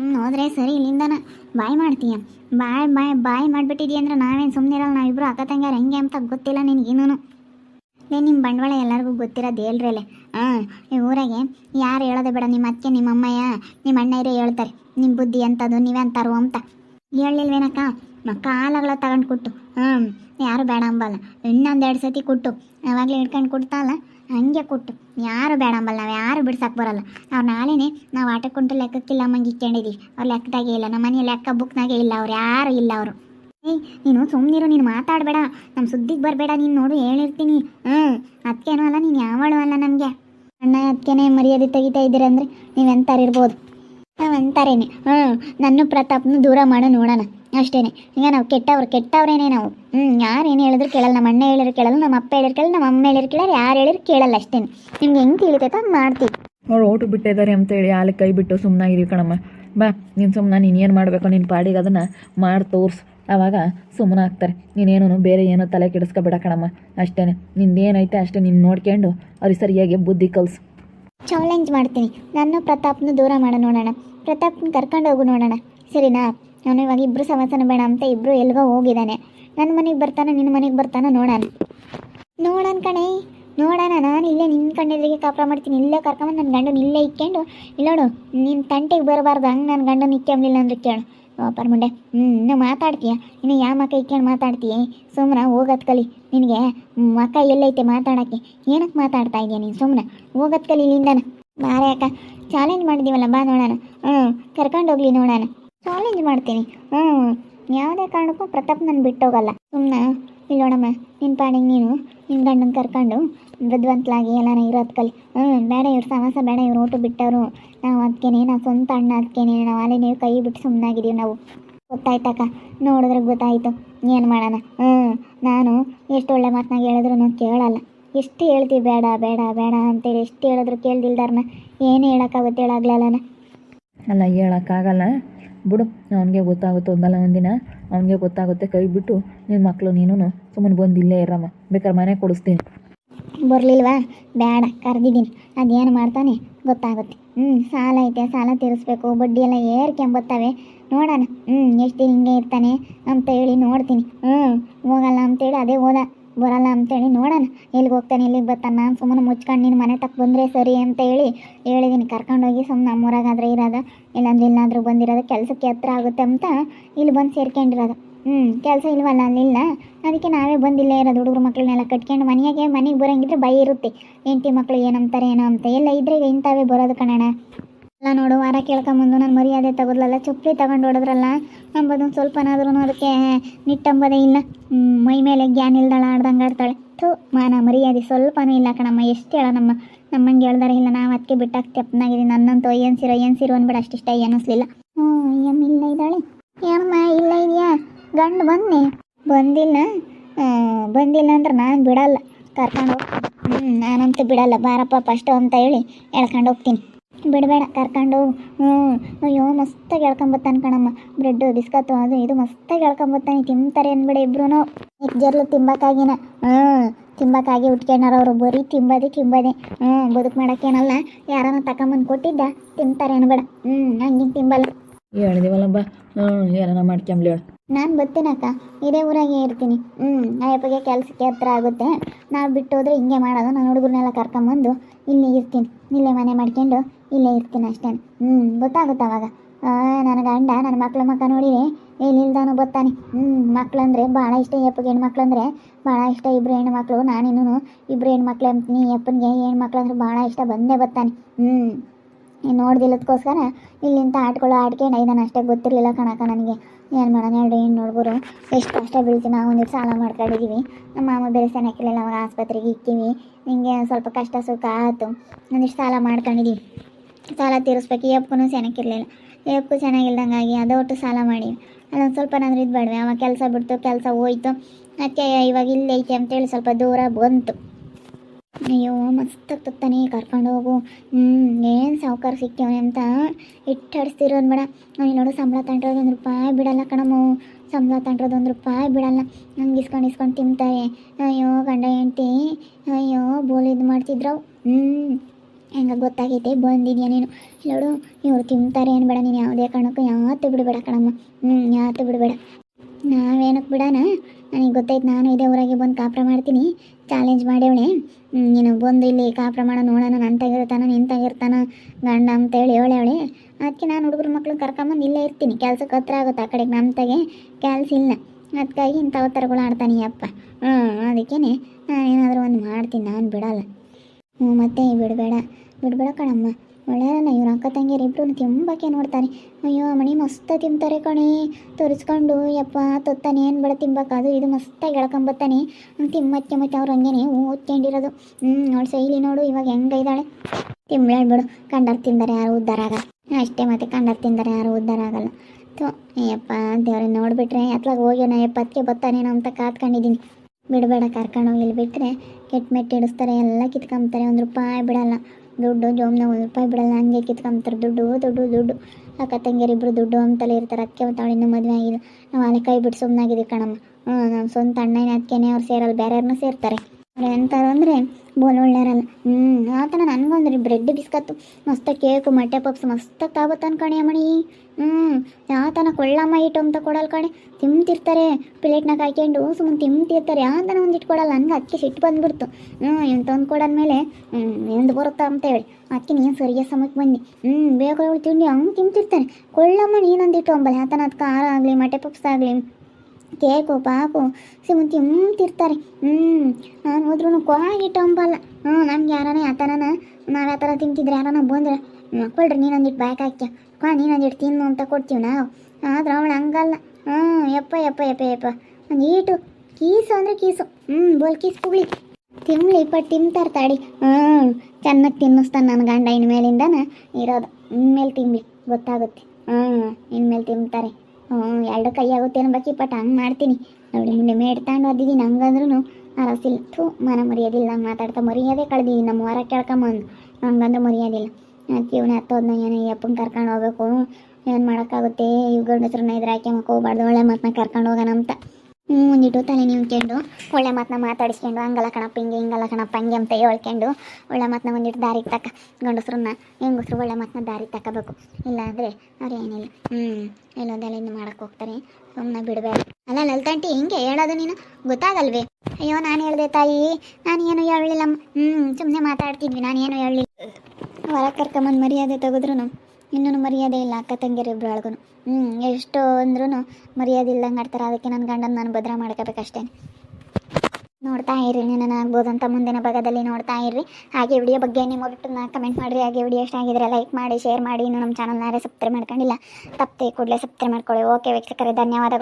ಸುಮ್ಮನೆ ಹೋದ್ರೆ ಸರಿ ಇಲ್ಲಿಂದನ. ಬಾಯ್ ಮಾಡ್ತೀಯ? ಬಾಯ್ ಬಾಯ್ ಬಾಯ್ ಮಾಡಿಬಿಟ್ಟಿದ್ಯ ಅಂದ್ರೆ ನಾವೇನು ಸುಮ್ಮನೆ ಇರೋಲ್ಲ, ನಾವಿಬ್ರು ಅಕ್ಕ ತಂಗಾರ ಹೆಂಗೆ ಅಂತ ಗೊತ್ತಿಲ್ಲ ನಿನಗೇನೂ ಲೇ ನಿಮ್ಮ ಬಂಡವಾಳ ಎಲ್ಲರಿಗೂ ಗೊತ್ತಿರೋದು ಹೇಳ್ರಲ್ಲೇ ಹಾಂ ಈ ಊರಾಗೆ ಯಾರು ಹೇಳೋದು ಬೇಡ, ನಿಮ್ಮ ಅತ್ತೆ ನಿಮ್ಮ ಅಮ್ಮಯ್ಯ, ನಿಮ್ಮ ಅಣ್ಣಯ್ಯರೇ ಹೇಳ್ತಾರೆ. ನಿಮ್ಮ ಬುದ್ಧಿ ಅಂತದು ನೀವೇ ಅಂತಾರೋ ಅಂತ. ಹೇಳಿಲ್ವೇನಕ್ಕ ಕಾಲಗಳ ತಗೊಂಡು ಕೊಟ್ಟು. ಹ್ಞೂ ಯಾರು ಬೇಡ ಅಂಬಲ್ಲ. ಇನ್ನೊಂದೆರಡು ಸತಿ ಕೊಟ್ಟು. ಅವಾಗಲೇ ಹಿಡ್ಕೊಂಡು ಕೊಡ್ತಲ್ಲ ಹಂಗೆ ಕೊಟ್ಟು. ಯಾರು ಬೇಡ ಅಂಬಲ್ಲ ನಾವು ಯಾರು ಬಿಡ್ಸಕ್ಕೆ ಬರಲ್ಲ. ಅವ್ರು ನಾಳೆನೇ ನಾವು ಆಟ ಕುಂಟು ಲೆಕ್ಕಕ್ಕಿಲ್ಲ ಮಂಗೆ ಇಕ್ಕೊಂಡಿದ್ದೀವಿ ಅವ್ರು ಲೆಕ್ಕದಾಗೆ ಇಲ್ಲ ನಮ್ಮ ಮನೆ ಲೆಕ್ಕ ಬುಕ್ನಾಗೆ ಇಲ್ಲ ಅವ್ರು, ಯಾರು ಇಲ್ಲ ಅವರು. ಏಯ್, ನೀನು ಸುಮ್ಮನಿರು ನೀನು ಮಾತಾಡಬೇಡ. ನಮ್ಮ ಸುದ್ದಿಗೆ ಬರಬೇಡ, ನೀನು ನೋಡು, ಹೇಳಿರ್ತೀನಿ. ಹ್ಞೂ ಅದಕ್ಕೇನೂ ಅಲ್ಲ, ನೀನು ಯಾವಳು ಅಲ್ಲ ನಮಗೆ. ಅಣ್ಣ ಅದಕ್ಕೇನೆ ಮರ್ಯಾದೆ ತೆಗಿತಾ ಇದ್ದೀರಂದ್ರೆ ನೀವೆಂತಾರಿರ್ಬೋದು ನಾವಂತಾರೇನೆ ಹ್ಞೂ ನನ್ನ ಪ್ರತಾಪ್ನ ದೂರ ಮಾಡೋ ನೋಡೋಣ. ಅಷ್ಟೇನೆ. ಈಗ ನಾವು ಕೆಟ್ಟವ್ರು ಕೆಟ್ಟವ್ರೇನೆ ನಾವು. ಹ್ಞೂ ಯಾರು ಏನು ಹೇಳಿದ್ರು ಕೇಳಲ್ಲ. ನಮ್ಮ ಅಣ್ಣ ಹೇಳಿದ್ರು ಕೇಳಲ್ಲ ನಮ್ಮ ಅಪ್ಪ ಹೇಳಿದ್ರು ಕೇಳಲ್ಲ ನಮ್ಮ ಅಮ್ಮ ಹೇಳಿದ್ರು ಕೇಳಲ್ಲ ಯಾರು ಹೇಳಿದ್ರು ಕೇಳಲ್ಲ ಅಷ್ಟೇನೆ. ನಿಮ್ಗೆ ಹೆಂಗೆ ತಿಳಿತೈತೆ ಹಂಗೆ ಮಾಡ್ತೀವಿ ಅವ್ರು ಓಟು ಬಿಟ್ಟಿದ್ದಾರೆ ಅಂತೇಳಿ ಅಲ್ಲಿ ಕೈ ಬಿಟ್ಟು ಸುಮ್ಮನಾಗಿದ್ದೀವಿ ಕಣಮ್ಮ. ಬಾ ನೀನು ಸುಮ್ಮನೆ ನೀನು ಏನು ಮಾಡಬೇಕು ನಿನ್ನ ಪಾಡಿಗೆ ಅದನ್ನು ಮಾಡಿ ತೋರ್ಸು. ಆವಾಗ ಸುಮ್ಮನೆ ಹಾಕ್ತಾರೆ ನೀನೇನು ಬೇರೆ ಏನೋ ತಲೆ ಕೆಡಿಸ್ಕೊಬೇಡ ಕಣಮ್ಮ. ಅಷ್ಟೇ ನಿಂದೇನೈತೆ ಅಷ್ಟೇ ನೀನು ನೋಡ್ಕೊಂಡು ಅವ್ರಿಗೆ ಸರಿಯಾಗಿ ಬುದ್ಧಿ ಕಲ್ಸು. ಚಾಲೆಂಜ್ ಮಾಡ್ತೀನಿ. ನಾನು ಪ್ರತಾಪ್ನ ದೂರ ಮಾಡೋ ನೋಡೋಣ. ಪ್ರತಾಪ್ನ ಕರ್ಕೊಂಡು ಹೋಗು ನೋಡೋಣ. ಸರಿನಾ? ನಾನು ಇವಾಗ ಇಬ್ಬರು ಸಮಾಧಾನ ಬೇಡ ಅಂತ ಇಬ್ಬರು ಎಲ್ಗೋ ಹೋಗಿದ್ದಾನೆ. ನನ್ನ ಮನೆಗೆ ಬರ್ತಾನೆ ನಿನ್ನ ಮನೆಗೆ ಬರ್ತಾನೆ ನೋಡೋಣ. ನೋಡೋಣ ಕಣೆ. ನೋಡೋಣ, ನಾನು ಇಲ್ಲೇ ನಿನ್ನ ಕಣ್ಣೆದ್ರಿಗೆ ಕಾಪುರ ಮಾಡ್ತೀನಿ. ಇಲ್ಲೇ ಕರ್ಕೊಂಬಂದು ನನ್ನ ಗಂಡನ ಇಲ್ಲೇ ಇಕ್ಕೊಂಡು ಇಲ್ಲೋಡು ನಿನ್ನ ತಂಟೆಗೆ ಬರಬಾರ್ದು, ಹಂಗೆ ನನ್ನ ಗಂಡನ ಇಕ್ಕಿಲ್ಲ ಅಂದ್ರೆ ಕೇಳು. ವಾಪರ್ ಮುಂಡೆ ಹ್ಞೂ ಇನ್ನು ಮಾತಾಡ್ತೀಯ? ಇನ್ನು ಯಾವ ಮಕ್ಕ ಇಕ್ಕೊಂಡು ಮಾತಾಡ್ತೀಯ? ಸುಮ್ಮನ ಹೋಗೋದ್ ಕಲಿ. ನಿನಗೆ ಮಕ್ಕ ಎಲ್ಲೈತೆ ಮಾತಾಡೋಕ್ಕೆ. ಏನಕ್ಕೆ ಮಾತಾಡ್ತಾ ಇದೆಯಾ ನೀನು ಸುಮ್ಮನೆ ಹೋಗೋದ್ ಕಲಿ ಇಲ್ಲಿಂದನ. ಬಾರೆ ಅಕ್ಕ ಚಾಲೆಂಜ್ ಮಾಡಿದೀವಲ್ಲ ಬಾ ನೋಡೋಣ. ಹ್ಞೂ ಕರ್ಕೊಂಡು ಹೋಗ್ಲಿ ನೋಡೋಣ. ಚಾಲೆಂಜ್ ಮಾಡ್ತೀನಿ. ಹ್ಞೂ ಯಾವುದೇ ಕಾರಣಕ್ಕೂ ಪ್ರತಾಪ್ ನಾನು ಬಿಟ್ಟೋಗಲ್ಲ. ಸುಮ್ಮನೆ ಇಲ್ಲಿ ನೋಡಮ್ಮ ನಿನ್ನ ಪಾಡಿಗೆ ನೀನು ನಿನ್ನ ಗಂಡನ ಕರ್ಕೊಂಡು ಬುದ್ಧಿವಂತಲಾಗಿ ಎಲ್ಲಾನ ಇರೋದು ಕಲಿ. ಹ್ಞೂ ಬೇಡ ಇವ್ರು ಸಮಾಸ ಬೇಡ ಇವ್ರು ಊಟ ಬಿಟ್ಟವರು. ನಾವು ಅದಕ್ಕೇನೆ ನಾವು ಸ್ವಂತ ಅಣ್ಣ ಅದಕ್ಕೇನೆ ನಾವು ಅಲ್ಲಿ ನೀವು ಕೈ ಬಿಟ್ಟು ಸುಮ್ಮನಾಗಿದ್ದೀವಿ ನಾವು. ಗೊತ್ತಾಯ್ತಕ್ಕ ನೋಡಿದ್ರೆ ಗೊತ್ತಾಯಿತು. ಏನು ಮಾಡೋಣ? ಹ್ಞೂ ನಾನು ಎಷ್ಟು ಒಳ್ಳೆ ಮಾತನಾಗ ಹೇಳಿದ್ರು ಕೇಳಲ್ಲ. ಎಷ್ಟು ಹೇಳ್ತೀವಿ ಬೇಡ ಬೇಡ ಬೇಡ ಅಂತೇಳಿ ಎಷ್ಟು ಹೇಳಿದ್ರು ಕೇಳ್ದಿಲ್ದಾರನ ಏನು ಹೇಳೋಕ್ಕಾಗುತ್ತೆ ಹೇಳಾಗ್ಲಲ್ಲನ? ಅಲ್ಲ ಹೇಳೋಕ್ಕಾಗಲ್ಲ. ಬಿಡು ಅವನಿಗೆ ಗೊತ್ತಾಗುತ್ತೆ ಒಂದಲ್ಲ ಒಂದಿನ. ಅವನಿಗೆ ಗೊತ್ತಾಗುತ್ತೆ ಕೈ ಬಿಟ್ಟು ನಿನ್ನ ಮಕ್ಕಳು ನೀನು ಸುಮ್ಮನೆ ಬಂದು ಇಲ್ಲೇ ಇರಮ್ಮ. ಬೇಕಾದ್ರೆ ಮನೆ ಕೊಡಿಸ್ತೀನಿ. ಬರಲಿಲ್ವಾ? ಬೇಡ ಕರೆದಿದ್ದೀನಿ ಅದೇನು ಮಾಡ್ತಾನೆ? ಗೊತ್ತಾಗುತ್ತೆ. ಹ್ಞೂ ಸಾಲ ಐತೆ ಸಾಲ ತೀರಿಸ್ಬೇಕು. ಬಡ್ಡಿ ಎಲ್ಲ ಏರ್ಕೆಂಬತ್ತವೆ. ನೋಡೋಣ. ಹ್ಞೂ ಎಷ್ಟು ದಿನ ಹಿಂಗೆ ಇರ್ತಾನೆ ಅಂತ ಹೇಳಿ ನೋಡ್ತೀನಿ. ಹ್ಞೂ ಹೋಗಲ್ಲ ಅಂತೇಳಿ ಅದೇ ಹೋದ. ಬರಲ್ಲ ಅಂತೇಳಿ ನೋಡೋಣ. ಎಲ್ಲಿಗೆ ಹೋಗ್ತಾನೆ, ಎಲ್ಲಿಗೆ ಬರ್ತಾನೆ, ನಾನು ಸುಮ್ಮನೆ ಮುಚ್ಕೊಂಡು ನೀನು ಮನೆ ತಕ್ಕ ಬಂದರೆ ಸರಿ ಅಂತ ಹೇಳಿ ಹೇಳಿದ್ದೀನಿ ಕರ್ಕೊಂಡೋಗಿ ಸುಮ್ಮನೆ ನಮ್ಮೂರಾಗಾದ್ರೆ ಇರೋದು, ಇಲ್ಲಾಂದ್ರೆ ಇಲ್ಲಾದರೂ ಬಂದಿರೋದು, ಕೆಲಸಕ್ಕೆ ಹತ್ರ ಆಗುತ್ತೆ ಅಂತ ಇಲ್ಲಿ ಬಂದು ಸೇರ್ಕೊಂಡಿರೋದು. ಹ್ಞೂ ಕೆಲಸ ಇಲ್ವಲ್ಲ ಅಲ್ಲಿಲ್ಲ ಅದಕ್ಕೆ ನಾವೇ ಬಂದಿಲ್ಲ ಇರೋದು, ಹುಡುಗರು ಮಕ್ಕಳನ್ನೆಲ್ಲ ಕಟ್ಕೊಂಡು ಮನೆಯಾಗೆ, ಮನೆಗೆ ಬರೋಂಗಿದ್ರೆ ಭಯ ಇರುತ್ತೆ. ಹೆಂಡತಿ ಮಕ್ಕಳು ಏನಂತಾರೆ ಏನೋ ಅಂತ ಎಲ್ಲ ಇದ್ರೆ ಇಂಥವೇ ಬರೋದು ಕಣಣ ಎಲ್ಲ ನೋಡು, ವಾರ ಕೇಳ್ಕೊಂಬಂದು ನಾನು ಮರ್ಯಾದೆ ತಗೋದ್ಲಲ್ಲ, ಚಪ್ಪಲಿ ತಗೊಂಡು ಹೊಡೆದ್ರಲ್ಲ ನಂಬೋದು ಸ್ವಲ್ಪನಾದ್ರೂ ಅದಕ್ಕೆ ನಿಟ್ಟಂಬದೇ ಇಲ್ಲ. ಮೈ ಮೇಲೆ ಗ್ಯಾನ್ ಇಲ್ದಳ, ಆಡ್ದಂಗೆ ಆಡ್ತಾಳೆ. ಥೂ, ಮಾನ, ಮರ್ಯಾದೆ ಸ್ವಲ್ಪನೂ ಇಲ್ಲ ಕಣಮ್ಮ, ಎಷ್ಟು ಹೇಳ ನಮ್ಮ ನಮ್ಮಂಗೆ ಹೇಳ್ದಾರೆ, ಇಲ್ಲ, ನಾವು ಅದಕ್ಕೆ ಬಿಟ್ಟಾಕ್ ತೆಪ್ಪನಾಗಿದ್ದೀನಿ ನನ್ನಂತೂ ಏನ್ಸಿರೋ ಸಿರು ಅಂದ್ಬಿಡ ಅಷ್ಟಿಷ್ಟ ಅನ್ನಿಸ್ಲಿಲ್ಲ ಹ್ಞೂ ಎಂ ಇಲ್ಲ ಇದ್ದಾಳೆ. ಏನಮ್ಮ ಇಲ್ಲ ಇದೆಯಾ? ಗಂಡು ಬನ್ನಿ. ಬಂದಿಲ್ಲ. ಬಂದಿಲ್ಲ ಅಂದ್ರೆ ನಾನು ಬಿಡಲ್ಲ. ಕರ್ಕೊಂಡು ಹೋಗ್ತೀನಿ. ಹ್ಞೂ ನಾನಂತೂ ಬಿಡಲ್ಲ. ಬಾರಪ್ಪ ಫಸ್ಟು ಅಂತ ಹೇಳಿ ಎಳ್ಕೊಂಡು ಹೋಗ್ತೀನಿ. ಬಿಡಬೇಡ ಕರ್ಕೊಂಡು. ಹ್ಞೂ ಅಯ್ಯೋ ಮಸ್ತಾಗಿ ಹೇಳ್ಕೊಂಬತ್ತಾನ ಕಣಮ್ಮ. ಬ್ರೆಡ್ಡು ಬಿಸ್ಕತ್ತು ಅದು ಇದು ಮಸ್ತಾಗಿ ಹೇಳ್ಕೊಂಬತ್ತಾನೆ ತಿಂತಾರೆ ಅಂದ್ಬಿಡಿ ಇಬ್ರು ಜರ್ಲು ತಿಂಬಕ್ಕಾಗಿನ. ಹ್ಞೂ ತಿಂಬಕ್ಕಾಗಿ ಉಟ್ಕೊಂಡಾರ ಅವರು ಬರೀ ತಿಂಬದೆ ತಿಂಬದೆ. ಹ್ಞೂ ಬದುಕು ಮಾಡೋಕ್ಕೇನಲ್ಲ ಯಾರನ್ನ ತಗೊಂಬಂದು ಕೊಟ್ಟಿದ್ದ ತಿಂತಾರೆ ಅನ್ಬೇಡ. ಹ್ಞೂ ಹಂಗಿಂಗೆ ತಿಂಬಲ್ಲ. ಹೇಳಿದೀವಲ್ಲ ಬಾ ಹ್ಞೂ ಏನಾರ ಮಾಡ್ಕೊಂಬ್ಲಿ ಹೇಳು. ನಾನು ಬರ್ತೀನಕ್ಕ ಇದೇ ಊರಾಗೆ ಇರ್ತೀನಿ. ಹ್ಞೂ ಅಯ್ಯಪ್ಪಗೆ ಕೆಲಸಕ್ಕೆ ಹತ್ರ ಆಗುತ್ತೆ. ನಾವು ಬಿಟ್ಟು ಹೋದ್ರೆ ಹಿಂಗೆ ಮಾಡೋದು ನಾನು ಹುಡುಗರನ್ನೆಲ್ಲ ಕರ್ಕೊಂಬಂದು ಇಲ್ಲಿ ಇರ್ತೀನಿ. ಇಲ್ಲೇ ಮನೆ ಮಾಡ್ಕೊಂಡು ಇಲ್ಲೇ ಇರ್ತೀನಿ ಅಷ್ಟೇ. ಹ್ಞೂ ಗೊತ್ತಾಗುತ್ತೆ ಅವಾಗ. ನನ್ನ ಗಂಡ, ನನ್ನ ಮಕ್ಳ ಮಕ್ಕ ನೋಡಿರಿ ಏನಿಲ್ದಾನು ಗೊತ್ತಾನೆ ಹ್ಞೂ ಮಕ್ಳಂದ್ರೆ ಭಾಳ ಇಷ್ಟ ಯಪ್ಪಗೆ ಹೆಣ್ಮಕ್ಳು ಅಂದರೆ ಭಾಳ ಇಷ್ಟ ಇಬ್ಬರು ಹೆಣ್ಮಕ್ಳು ನಾನಿನ್ನೂ ಇಬ್ಬರು ಹೆಣ್ಮಕ್ಳು ಅಂತೀನಿ. ಯಪ್ಪನಿಗೆ ಹೆಣ್ಮಕ್ಳು ಅಂದ್ರೆ ಭಾಳ ಇಷ್ಟ, ಬಂದೇ ಬರ್ತಾನೆ. ಹ್ಞೂ ನೋಡ್ದಿಲ್ಲದಕ್ಕೋಸ್ಕರ ಇಲ್ಲಿಂತ ಆಟ್ಗಳು ಆಡ್ಕೊಂಡು ಐದನ ಅಷ್ಟೇ ಗೊತ್ತಿರಲಿಲ್ಲ ಕಣಕ ನನಗೆ. ಏನು ಮಾಡೋಣ ಎರಡು ಏನು ನೋಡ್ಬೋದು ಎಷ್ಟು ಕಷ್ಟ ಬೀಳ್ತೀವಿ ನಾವು ಒಂದು ಸಾಲ ಮಾಡ್ಕೊಂಡಿದ್ದೀವಿ ನಮ್ಮ ಮಾಮ ಬೇರೆ ಹಾಕಿರಲಿಲ್ಲ ಅವಾಗ ಆಸ್ಪತ್ರೆಗೆ ಇಕ್ಕೀವಿ. ಹಿಂಗೆ ಸ್ವಲ್ಪ ಕಷ್ಟ ಸುಖ ಆಯಿತು ಒಂದಿಷ್ಟು ಸಾಲ ಮಾಡ್ಕೊಂಡಿದ್ದೀವಿ ಸಾಲ ತೀರಿಸ್ಬೇಕು. ಅಪ್ಪನೂ ಚೆನ್ನಾಗಿರಲಿಲ್ಲ ಅಪ್ಪು ಚೆನ್ನಾಗಿಲ್ದಂಗಾಗಿ ಅದು ಒಟ್ಟು ಸಾಲ ಮಾಡಿ. ಅದೊಂದು ಸ್ವಲ್ಪ ನಾನು ಇದು ಬೇಡವೆ ಅವ ಕೆಲಸ ಬಿಡ್ತು, ಕೆಲಸ ಹೋಯ್ತು. ಅದಕ್ಕೆ ಇವಾಗ ಇಲ್ಲೈತೆ ಅಂತೇಳಿ ಸ್ವಲ್ಪ ದೂರ ಬಂತು. ಅಯ್ಯೋ ಮಸ್ತಾಗಿ ತತ್ತಾನೆ ಕರ್ಕೊಂಡು ಹೋಗು. ಹ್ಞೂ ಏನು ಸಾವುಕಾರ ಸಿಕ್ತೇವೆ ಅಂತ ಇಟ್ಟಾಡಿಸ್ತಿರೋದು ಬೇಡ ನಾನು ನೋಡು, ಸಂಬಳ ತಗೊಂಡ್ರೋದು ಒಂದು ರೂಪಾಯಿ ಬಿಡಲ್ಲ ಕಣಮ್ಮ. ಸಂಬಳ ತಗೊಂಡ್ರೋದು ಒಂದು ರೂಪಾಯಿ ಬಿಡಲ್ಲ. ನಂಗೆ ಇಸ್ಕೊಂಡು ಇಸ್ಕೊಂಡು ತಿಂತಾರೆ ಅಯ್ಯೋ, ಗಂಡ ಹೆಂಡ್ತಿ. ಅಯ್ಯೋ, ಬೋಲ್ ಇದು ಮಾಡ್ತಿದ್ರು. ಹ್ಞೂ ಹೆಂಗ ಗೊತ್ತಾಗೈತೆ? ಬಂದಿದ್ಯಾ ನೀನು? ಹೇಳು ಇವ್ರು ತಿಂತಾರೆ ಏನು ಬೇಡ, ನೀನು ಯಾವುದೇ ಕಾರಣಕ್ಕೂ ಯಾವತ್ತೂ ಬಿಡಬೇಡ ಕಣಮ್ಮ. ಹ್ಞೂ ಯಾವತ್ತು ಬಿಡಬೇಡ. ನಾವೇನಕ್ಕೆ ಬಿಡೋಣ ನನಗೆ ಗೊತ್ತಾಯ್ತು, ನಾನು ಇದೇ ಊರಾಗೆ ಬಂದು ಕಾಪ್ರ ಮಾಡ್ತೀನಿ. ಚಾಲೆಂಜ್ ಮಾಡೇವಳೆ ನೀನು ಬಂದು ಇಲ್ಲಿ ಕಾಪ್ರ ಮಾಡೋ, ನೋಡೋಣ ನನ್ನ ತೆಗಿರ್ತಾನ ನಿನ್ನ ತೆಗಿರ್ತಾನ, ಗಂಡ ಅಂತೇಳಿ ಹೇಳೇವಳೆ ಅದಕ್ಕೆ ನಾನು ಹುಡುಗರು ಮಕ್ಳು ಕರ್ಕೊಂಬಂದು ಇಲ್ಲೇ ಇರ್ತೀನಿ. ಕೆಲ್ಸಕ್ಕೆ ಹತ್ರ ಆಗುತ್ತೆ ಆ ಕಡೆಗೆ ನಮ್ಮ ತಾಗೆ ಕೆಲಸ ಇಲ್ಲ. ಅದಕ್ಕಾಗಿ ಇಂಥ ಥರಗಳು ಆಡ್ತಾನೆ ಅಪ್ಪ. ಹ್ಞೂ ಅದಕ್ಕೇ ನಾನು ಏನಾದರೂ ಒಂದು ಮಾಡ್ತೀನಿ, ನಾನು ಬಿಡಲ್ಲ. ಮತ್ತೆ ಬಿಡಬೇಡ ಬಿಡಬೇಡ ಕಣಮ್ಮ. ಒಳ್ಳೆಯಲ್ಲ ಇವ್ರ ಅಕ್ಕ ತಂಗಿಯರು ಇಬ್ಬರು ತಿಂಬಕ್ಕೆ ನೋಡ್ತಾರೆ. ಅಯ್ಯೋ ಮಣಿ ಮಸ್ತ ತಿಂತಾರೆ ಕಣಿ. ತೋರಿಸ್ಕೊಂಡು, ಯಪ್ಪ, ತೊತ್ತಾನೆ ಏನು ಬೇಡ ಅದು ಇದು ಮಸ್ತಾಗಿ ಎಳ್ಕೊಂಬತ್ತಾನೆ. ತಿಮ್ಮತ್ತೆ ಮತ್ತೆ ಅವ್ರು ಹಂಗೇನೆ ಓದ್ಕೊಂಡಿರೋದು. ಹ್ಞೂ ಅವಳು ಶೈಲಿ ನೋಡು, ಇವಾಗ ಹೆಂಗೈದಾಳೆ ಇದ್ದಾಳೆ ಬಿಡು ಕಂಡರ್ ತಿಂದರೆ ಯಾರು ಉದ್ಧಾರ ಆಗ ಅಷ್ಟೇ ಮತ್ತೆ ಕಂಡರ್ ತಿಂದರೆ ಯಾರು ಉದ್ದಾರ ಆಗಲ್ಲ. ಥೋ, ಅಯ್ಯಪ್ಪ, ದೇವ್ರನ್ನ ನೋಡಿಬಿಟ್ರೆ ಅತ್ಲಾಗ ಹೋಗ್ಯಾನ ಅದಕ್ಕೆ ಬತ್ತಾನೇನೋ ಅಂತ ಕಾತ್ಕೊಂಡಿದ್ದೀನಿ. ಬಿಡಬೇಡ ಕರ್ಕೊಂಡು ಇಲ್ಲಿ ಬಿಟ್ಟರೆ ಕೆಟ್ಟ ಮೆಟ್ಟ ಇಡಿಸ್ತಾರೆ ಎಲ್ಲ ಕಿತ್ಕೊಂಬ್ತಾರೆ ಒಂದು ರೂಪಾಯಿ ಬಿಡಲ್ಲ. ದುಡ್ಡು, ಜೋಮ್ನ ಒಂದು ರೂಪಾಯಿ ಬಿಡಲ್ಲ. ಹಂಗೆ ಕಿತ್ಕೊಂಬ್ತಾರೆ ದುಡ್ಡು ದುಡ್ಡು ದುಡ್ಡು. ಅಕ್ಕ ಇಬ್ಬರು ದುಡ್ಡು ಅಂತಲೇ ಇರ್ತಾರೆ. ಅದಕ್ಕೆ ಮತ್ತು ಇನ್ನೂ ಮದುವೆ ಆಗಿಲ್ಲ. ನಾವು ಅಲ್ಲಿ ಕೈ ಬಿಟ್ಟು ಸುಮ್ಮನಾಗಿದೆ ಕಣಮ್ಮ. ಹ್ಞೂ ನಮ್ಮ ಸ್ವಂತ ಅಣ್ಣನ ಅದಕ್ಕೇನೆ ಅವ್ರು ಸೇರಲ್ಲ. ಬೇರೆಯವ್ರನ್ನೂ ಸೇರ್ತಾರೆ. ಅವ್ರು ಎಂಥವ್ರು ಅಂದರೆ, ಬೋಲ್ ಒಳ್ಳೆಯರಲ್ಲ ಹ್ಞೂ ಆ ಥರ ನನಗೊಂದ್ರಿ ಬ್ರೆಡ್ ಬಿಸ್ಕತ್ತು, ಮಸ್ತ ಕೇಕು ಮೊಟ್ಟೆ ಪಪ್ಸ್ ಮಸ್ತಾಗಿ ತಾಬತ್ತಾನ ಕಣೆ ಮಣಿ ಹ್ಞೂ ಯಾವ ಕೊಳ್ಳಮ್ಮ ಇಟ್ಟು ಅಂತ ಕೊಡಲ್ಲ ಕಣೆ. ತಿಂತಿರ್ತಾರೆ ಪ್ಲೇಟ್ನಾಗ ಹಾಕ್ಯಂಡು ಸುಮ್ಮನೆ ತಿಂತಿರ್ತಾರೆ ಯಾವ ತನ ಒಂದು ಇಟ್ಕೊಡಲ್ಲ. ಹಂಗೆ ಅದಕ್ಕೆ ಸಿಟ್ಟು ಬಂದ್ಬಿಡ್ತು. ಹ್ಞೂ ಇವ್ನು ತಂದು ಕೊಡಾದ್ಮೇಲೆ ಹ್ಞೂ ಎಂದು ಬರುತ್ತಾ ಅಂತ ಹೇಳಿ. ಅದಕ್ಕೆ ನೀನು ಸರಿಯಾದ ಸಮಯಕ್ಕೆ ಬನ್ನಿ. ಹ್ಞೂ ಬೇಕಾದ್ರೆ ತಿಂಡಿ ಹಂಗೆ ತಿಂತಿರ್ತಾರೆ ಕೊಳ್ಳಮ್ಮ ನೀನೊಂದಿಟ್ಟು ಅಂಬಲ್ಲ ಯಾತನ ಅದು ಖಾರ ಆಗಲಿ, ಮೊಟ್ಟೆ ಪಪ್ಸ್ ಆಗಲಿ ಕೇಕು, ಪಾಪು, ಸಿಮಂತಿ ತಿಂತಿರ್ತಾರೆ ಹ್ಞೂ ನಾನು ಹೋದ್ರೂ ಕ್ವಾಗಿಟ್ಟು ಅಂಬಲ್ಲ. ಹ್ಞೂ ನಮ್ಗೆ ಯಾರಾನ ಆ ಥರನ ನಾವು ಆ ಥರ ತಿಂತಿದ್ರೆ ಯಾರಾನ ಬಂದ್ರೆ ಕೊಡ್ರಿ ನೀನೊಂದಿಟ್ಟು ಬ್ಯಾಕ್ ಹಾಕ್ಯ. ನೀನು ನೀನೊಂದಿಟ್ಟು ತಿನ್ನು ಅಂತ ಕೊಡ್ತೀವಿ ನಾವು. ಆದ್ರೆ ಅವಳು ಹಂಗಲ್ಲ. ಹ್ಞೂ ಯಪ್ಪ ಯಪ್ಪ ಯಪ್ಪ ಯಪ್ಪ. ಒಂದು ಈಟು. ಕೀಸು ಅಂದರೆ ಕೀಸು. ಹ್ಞೂ ಬೋಲ್ ಕೀಸ್ ಕುಗ್ಳಿ ತಿನ್ಲಿ ಇಪ್ಪ ತಿಂತಾರೆ ತಾಡಿ. ಹ್ಞೂ ಚೆನ್ನಾಗಿ ತಿನ್ನಿಸ್ತಾನೆ ನನ್ನ ಗಂಡ ಇನ್ಮೇಲಿಂದನ ಇರೋದು. ಇನ್ಮೇಲೆ ತಿನ್ಲಿ, ಗೊತ್ತಾಗುತ್ತೆ. ಹ್ಞೂ ಇನ್ಮೇಲೆ ತಿಂತಾರೆ. ಎರಡು ಕೈ ಆಗುತ್ತೆ ಅನ್ಬೇಕು ಬಟ್ ಹಂಗೆ ಮಾಡ್ತೀನಿ. ನೋಡಿ, ಮುಂದೆ ಮೇಡ್ತಾಂಡು ತಗೊಂಡು ನಂಗಂದ್ರೂ ಅರಸಿಲ್ಲ. ಥೂ, ಮನ ಮರ್ಯಾದಿಲ್ಲ. ಹಂಗೆ ಮಾತಾಡ್ತಾ ಮರ್ಯಾದೆ ಕಳ್ದೀವಿ ನಮ್ಮ ಹೊರ ಕೇಳ್ಕೊಂಬಂದು. ಹಂಗಂದ್ರೆ ಮರ್ಯಾದಿಲ್ಲ. ಅದಕ್ಕೆ ಇವನೇ ಹತ್ತೋದ್ನ ಏನೋ ಈ ಅಪ್ಪನ ಕರ್ಕೊಂಡು ಹೋಗ್ಬೇಕು? ಏನು ಮಾಡೋಕ್ಕಾಗುತ್ತೆ? ಇವ್ ಗಂಡಸ್ರನ್ನ ಇದ್ರೆ ಹಾಕಿ ಹೋಗ್ಬಾರ್ದು. ಒಳ್ಳೆ ಮಾತನ್ನ ಕರ್ಕೊಂಡು ಹೋಗೋಣ ಅಂತ. ಹ್ಞೂ ಒಂದಿಟ್ಟು ತಲೆ ನಿಂತ್ಕೊಂಡು ಒಳ್ಳೆ ಮಾತನ್ನ ಮಾತಾಡಿಸ್ಕೊಂಡು. ಹಂಗಲ್ಲ ಕಣಪ್ಪ, ಹಿಂಗೆ, ಹಿಂಗಲ್ಲ ಕಣಪ್ಪ, ಹಂಗೆ ಅಂತ ಹೇಳ್ಕೊಂಡು. ಒಳ್ಳೆ ಮಾತನ್ನ ಒಂದಿಟ್ಟು ದಾರಿಗೆ ತಕ್ಕ. ಗಂಡಸ್ರನ್ನ ಹೆಂಗಸ್ರು ಒಳ್ಳೆ ಮಾತನ್ನ ದಾರಿ ತಕ್ಕಬೇಕು. ಇಲ್ಲಾಂದರೆ ಅವ್ರು ಏನಿಲ್ಲ. ಹ್ಞೂ ಎಲ್ಲೊಂದೆಲ್ಲ ಇನ್ನು ಮಾಡಕ್ಕೆ ಹೋಗ್ತಾರೆ. ಸುಮ್ಮನೆ ಬಿಡಬೇಡ. ಅಲ್ಲ ಲಲಿತಾಂಟಿ, ಹಿಂಗೆ ಹೇಳೋದು ನೀನು? ಗೊತ್ತಾಗಲ್ವೇ? ಅಯ್ಯೋ, ನಾನು ಹೇಳಿದೆ ತಾಯಿ, ನಾನು ಏನು ಹೇಳಲಿಲ್ಲ. ಹ್ಞೂ ಸುಮ್ಮನೆ ಮಾತಾಡ್ತಿದ್ವಿ. ಏನು ಹೇಳಲಿಲ್ಲ. ಹೊರಗೆ ಕರ್ಕೊಂಬಂದು ಮರ್ಯಾದೆ ತೆಗೆದ್ರು ಇನ್ನೂ ಮರ್ಯಾದೆ ಇಲ್ಲ ಅಕ್ಕ ತಂಗಿಯರಿಬ್ರು ಒಳಗೂ ಹ್ಞೂ ಎಷ್ಟು ಅಂದ್ರೂ ಮರ್ಯಾದೆ ಇಲ್ಲಂಗೆ ಆಡ್ತಾರೆ, ಅದಕ್ಕೆ ನನ್ನ ಗಂಡನ ನಾನು ಭದ್ರ ಮಾಡ್ಕೋಬೇಕಷ್ಟೇ ನೋಡ್ತಾ ಆಗ್ಬೋದು ಆಗ್ಬೋದಂತ ಮುಂದಿನ ಭಾಗದಲ್ಲಿ ನೋಡ್ತಾ ಇರ್ರಿ. ಹಾಗೆ ವಿಡಿಯೋ ಬಗ್ಗೆ ನಿಮ್ಮ ಒಟ್ಟನ್ನ ಕಮೆಂಟ್ ಮಾಡಿರಿ. ಹಾಗೆ ವಿಡಿಯೋ ಇಷ್ಟ ಆಗಿದ್ರೆ ಲೈಕ್ ಮಾಡಿ ಶೇರ್ ಮಾಡಿ. ಇನ್ನು ನಮ್ಮ ಚಾನಲ್ನಾರೆ ಸಬ್ಸ್ಕ್ರೈಬ್ ಮಾಡ್ಕೊಂಡಿಲ್ಲ, ತಪ್ಪದೆ ಕೂಡಲೇ ಸಬ್ಸ್ಕ್ರೈಬ್ ಮಾಡ್ಕೊಳ್ಳಿ. ಓಕೆ ವೀಕ್ಷಕರೇ, ಧನ್ಯವಾದಗಳು.